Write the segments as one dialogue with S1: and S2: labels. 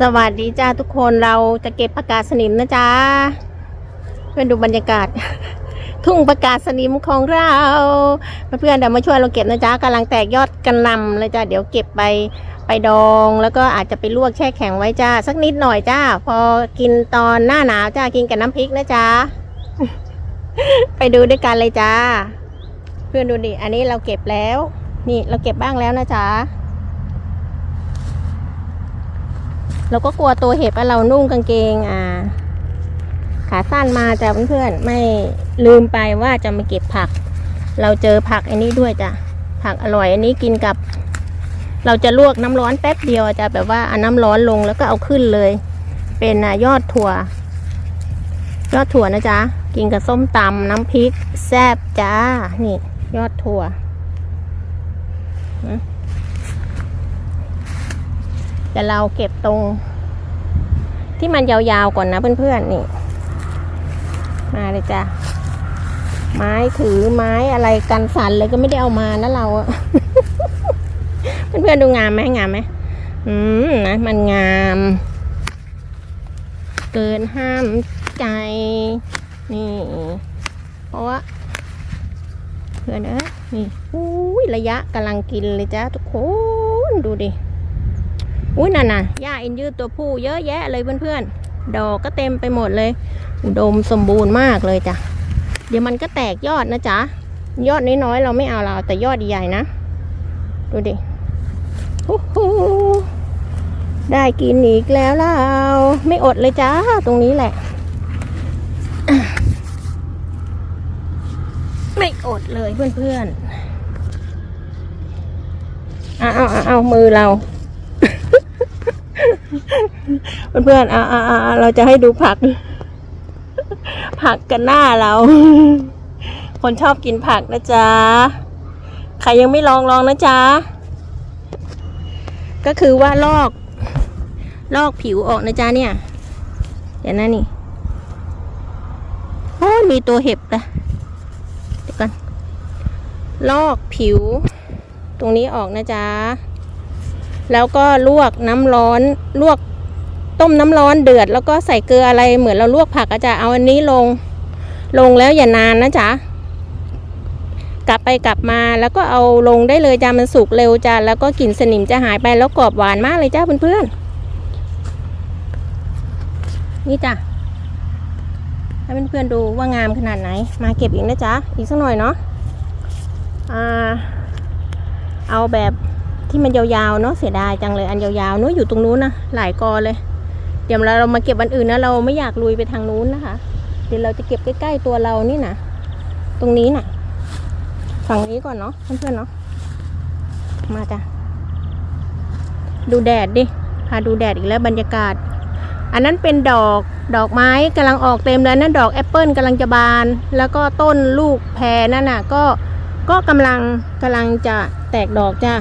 S1: สวัสดีจ้าทุกคนเราจะเก็บประกาศสนิมนะจ๊ะเพื่อนดูบรรยากาศ ทุ่งประกาศสนิมของเราเพื่อนเดี๋ยวมาช่วยเราเก็บนะจ๊ะกำลังแตกยอดกันนำเลยจ้าเดี๋ยวเก็บไปไปดองแล้วก็อาจจะไปลวกแช่แข็งไว้จ้าสักนิดหน่อยจ้า พอกินตอนหน้าหนาวจ้ากินกับน้ำพริกนะจ๊ะไปดูด้วยกันเลยจ้า เพื่อนดูดิอันนี้เราเก็บแล้ว นี่เราเก็บบ้างแล้วนะจ๊ะ เราก็กลัวตัวเห็บอะเรานุ่งกางเกงอ่า ขาสั้นมาจ้ะเพื่อนๆไม่ลืมไปว่าจะมาเก็บผัก เราเจอผักอันนี้ด้วยจ้ะผักอร่อยอันนี้กินกับ เราจะลวกน้ำร้อนแป๊บเดียวจะแบบว่าเอาน้ำร้อนลงแล้วก็เอาขึ้นเลย เป็นอยอดถั่ว ยอดถั่วนะจ๊ะกินกับส้มตำน้ำพริก แซ่บจ้า นี่ ยอดถั่วแต่เราเก็บตรง ที่มันยาวๆก่อนนะเพื่อนๆนี่ มาเลยจ้ะไม้ถือไม้อะไรกันสั่นเลยก็ไม่ได้เอามานะเราเพื่อนๆดูงามไหมงามไหมอืมนะมันงาม เกินห้ามใจนี่ เพราะว่าเพื่อนเอ้ยนี่อุ้ยระยะกำลังกินเลยจ้าทุกคนดูดิ อุ้ยนั่นน่ะหญ้าอินยืดตัวผู้เยอะแยะเลยเพื่อนๆ ดอกก็เต็มไปหมดเลย อุดมสมบูรณ์มากเลยจ้ะ เดี๋ยวมันก็แตกยอดนะจ๊ะ ยอดน้อยๆเราไม่เอาเราแต่ยอดใหญ่ๆนะ ดูดิได้กินอีกแล้วเราไม่อดเลยจ้าตรงนี้แหละ ไม่อดเลยเพื่อนๆเอาเอาเอาเอามือเรา เพื่อนๆอ่าอ่าอ่าเราจะให้ดูผัก ผักกันหน้าเรา คนชอบกินผักนะจ๊ะ ใครยังไม่ลองลองนะจ๊ะ ก็คือว่าลอก ลอกผิวออกนะจ๊ะเนี่ยเดี๋ยวนะนี่ โอ้มีตัวเห็บละเดี๋ยวก่อนลอกผิว ตรงนี้ออกนะจ๊ะ แล้วก็ลวกน้ำร้อนลวกต้มน้ำร้อนเดือด แล้วก็ใส่เกลืออะไรเหมือนเราลวกผักอะจ๊ะเอาอันนี้ลง ลงแล้วอย่านานนะจ๊ะกลับไปกลับมาแล้วก็เอาลงได้เลยจ้ามันสุกเร็วจ้าแล้วก็กลิ่นสนิมจะหายไปแล้วกรอบหวานมากเลยจ้าเพื่อนๆนี่จ้ะให้เพื่อนๆดูว่างามขนาดไหน มาเก็บอีกนะจ๊ะอีกสักหน่อยเนาะอ่าเอาแบบ ที่มันยาวๆเนาะเสียดายจังเลยอันยาวๆเนาะอยู่ตรงนู้นนะหลายกอเลย เดี๋ยวเราเรามาเก็บอันอื่นนะเราไม่อยากลุยไปทางนู้นนะคะ เดี๋ยวเราจะเก็บใกล้ๆตัวเรานี่นะตรงนี้น่ะ ฝั่งนี้ก่อนเนาะเพื่อนๆเนาะมาจ้ะดูแดดดิพาดูแดดอีกแล้วบรรยากาศ อันนั้นเป็นดอกดอกไม้กำลังออกเต็มเลยนั่นดอกแอปเปิลกำลังจะบาน แล้วก็ต้นลูกแพรนั่นน่ะก็ก็กำลังกำลังจะแตกดอกจ้า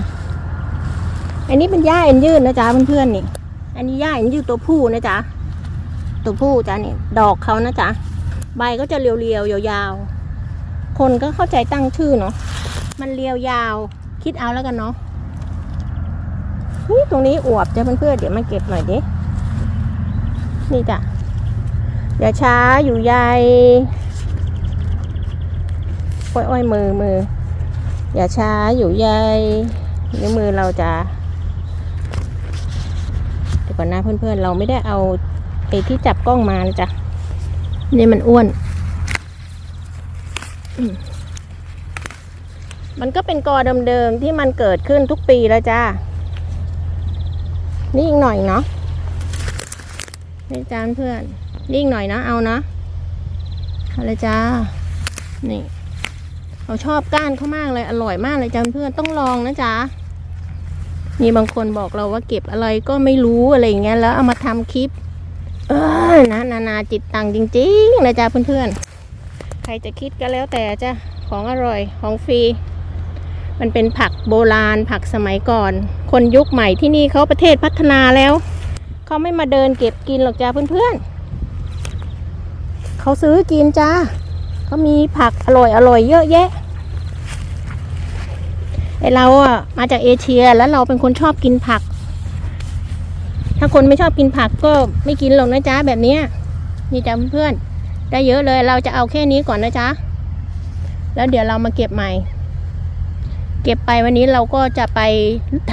S1: อันนี้เป็นหญ้าเอ็นยืดนะจ๊ะเพื่อนๆนี่ อันนี้หญ้าเอ็นยืดตัวผู้นะจ๊ะ ตัวผู้จ้ะนี่ดอกเขานะจ๊ะ ใบก็จะเรียวๆยาวๆ คนก็เข้าใจตั้งชื่อเนาะ มันเรียวยาว คิดเอาแล้วกันเนาะ นี่ตรงนี้อวบจ้ะเพื่อนๆ เดี๋ยวมาเก็บหน่อยดิ นี่จ้ะอย่าช้าอยู่ใยอ้อยอ้อยมือมืออย่าช้าอยู่ใยนิ้วมือเราจะ ยวก่อนนะเพื่อนๆ เราไม่ได้เอาไอ้ที่จับกล้องมานะจ๊ะนี่มันอ้วน มันก็เป็นกอเดิมๆที่มันเกิดขึ้นทุกปีแล้วจ้า นี่อีกหน่อยเนาะนี่จ้าเพื่อน นี่อีกหน่อยนะเอานะเอาเลยจ้า นี่เราชอบก้านเขามากเลย อร่อยมากเลยจ้าเพื่อนต้องลองนะจ๊ะ มีบางคนบอกเราว่าเก็บอะไรก็ไม่รู้อะไรอย่างเงี้ยแล้วเอามาทำคลิป เออนะนานาจิตตังจริงๆนะจ๊ะเพื่อนๆ ใครจะคิดก็แล้วแต่จ้ะของอร่อยของฟรี มันเป็นผักโบราณผักสมัยก่อน คนยุคใหม่ที่นี่เขาประเทศพัฒนาแล้วเขาไม่มาเดินเก็บกินหรอกจ้าเพื่อนๆเขาซื้อกินจ้าเขามีผักอร่อยอร่อยเยอะแยะ ไอเราอะมาจากเอเชียแล้วเราเป็นคนชอบกินผัก ถ้าคนไม่ชอบกินผักก็ไม่กินหรอกนะจ๊ะแบบนี้นี่จ้ะเพื่อนได้เยอะเลยเราจะเอาแค่นี้ก่อนนะจ๊ะแล้วเดี๋ยวเรามาเก็บใหม่ เก็บไปวันนี้เราก็จะไป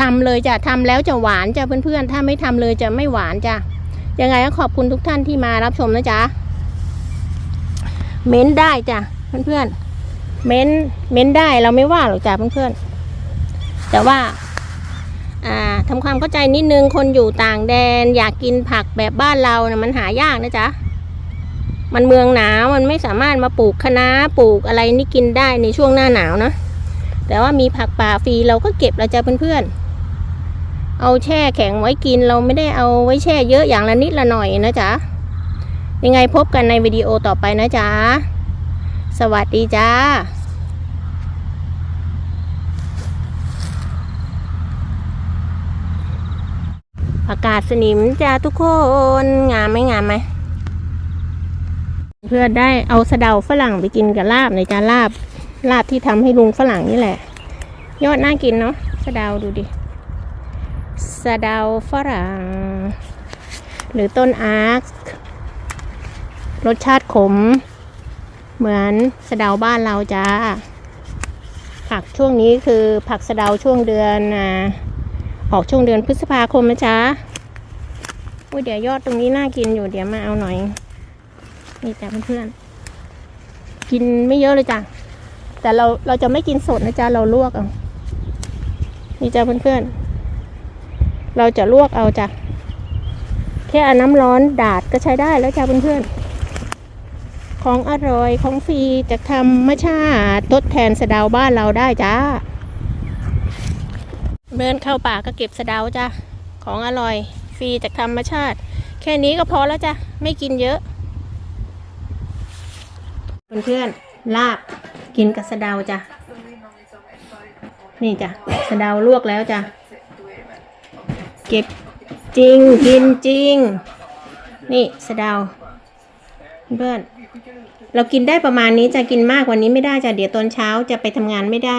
S1: ทำเลยจ้ะทำแล้วจะหวานจ้ะเพื่อนๆ ถ้าไม่ทำเลยจะไม่หวานจ้ะยังไงก็ขอบคุณทุกท่านที่มารับชมนะจ๊ะเม้นได้จ้ะเพื่อนๆเม้นเม้นได้เราไม่ว่าหรอกจ้ะเพื่อนๆ แต่ว่าทำความเข้าใจนิดนึงคนอยู่ต่างแดน อยากกินผักแบบบ้านเรานะ่ะมันหายากนะจ๊ะ มันเมืองหนาวมันไม่สามารถมาปลูกคะน้าปลูกอะไรนี่กินได้ในช่วงหน้าหนาวนะแต่ว่ามีผักป่าฟรีเราก็เก็บแล้วจ้ะเพื่อนๆเอาแช่แข็งไว้กินเราไม่ได้เอาไว้แช่เยอะอย่างละนิดละหน่อยนะจ๊ะยังไงพบกันในวิดีโอต่อไปนะจ๊ะ สวัสดีจ้า อากาศสนิมจ้าทุกคน งามไหมงามไหม เพื่อได้เอาสะเดาฝรั่งไปกินกับลาบในจ้าลาบ ลาบที่ทำให้ลุงฝรั่งนี่แหละ ยอดน่ากินเนาะสะเดาดูดิ สะเดาฝรั่ง หรือต้นอาร์ครสชาติขม เหมือนสะเดาบ้านเราจ้า ผักช่วงนี้คือผักสะเดาช่วงเดือนอ่า ออกช่วงเดือนพฤษภาคมนะจ๊ะอุ้ยเดี๋ยวยอดตรงนี้น่ากินอยู่เดี๋ยวมาเอาหน่อย นี่จ้ะเพื่อนๆกินไม่เยอะเลยจ้ะแต่เราเราจะไม่กินสดนะจ๊ะเราลวกเอานี่จ้ะเพื่อนๆเราจะลวกเอาจ้ะแค่อาน้ำร้อนดาดก็ใช้ได้แล้วจ้ะเพื่อนๆของอร่อยของฟรีจากธรรมชาติทดแทนสะดาวบ้านเราได้จ้า เดินเข้าป่าก็เก็บสะเดาจ้ะ ของอร่อย ฟรีจากธรรมชาติ แค่นี้ก็พอแล้วจ้ะ ไม่กินเยอะ เพื่อนๆลาบกินกับสะเดาจ้ะ นี่จ้ะ สะเดาลวกแล้วจ้ะ เก็บจริงกินจริง นี่สะเดาเพื่อนเรากินได้ประมาณนี้จะกินมากกว่านี้ไม่ได้จ้ะเดี๋ยวตอนเช้าจะไปทำงานไม่ได้